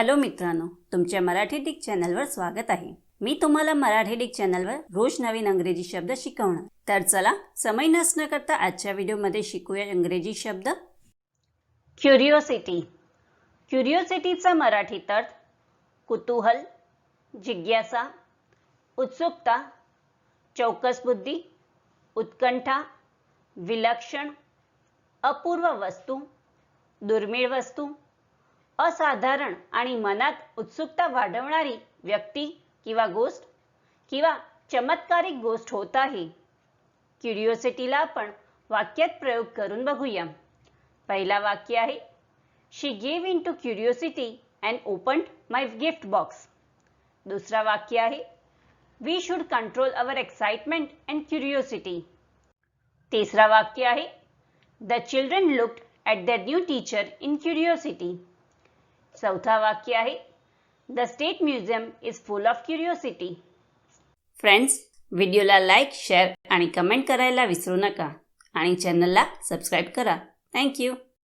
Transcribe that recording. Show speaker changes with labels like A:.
A: Hello मित्रांनो तुमच्या Marathi Dick चॅनलवर स्वागत आहे. मी तुम्हाला मराठी डिक चॅनलवर रोज नवीन अंग्रेजी शब्द शिकवणार. तर चला समय नसणं करता आजच्या व्हिडिओमध्ये शिकूया इंग्रजी शब्द. क्युरिओसिटी क्युरिओसिटीचा मराठीत अर्थ कुतूहल जिज्ञासा उत्सुकता चौकस बुद्धी उत्कंठा विलक्षण अपूर्व वस्तू दुर्मिळ वस्तू असाधारण आणि मनात उत्सुकता वाढवणारी व्यक्ती किंवा गोष्ट किंवा चमत्कारिक गोष्ट होत आहे. क्युरिओसिटीला आपण वाक्यात प्रयोग करून बघूया. पहिला वाक्य आहे she gave in to curiosity and open my gift box दुसरा वाक्य आहे we should control our excitement and curiosity तिसरा वाक्य आहे the children looked at the new teacher in curiosity चौथा वाक्य आहे the state museum is full of curiosity friends व्हिडिओला लाईक शेअर आणि कमेंट करायला विसरू नका आणि चॅनलला सबस्क्राईब करा. थँक्यू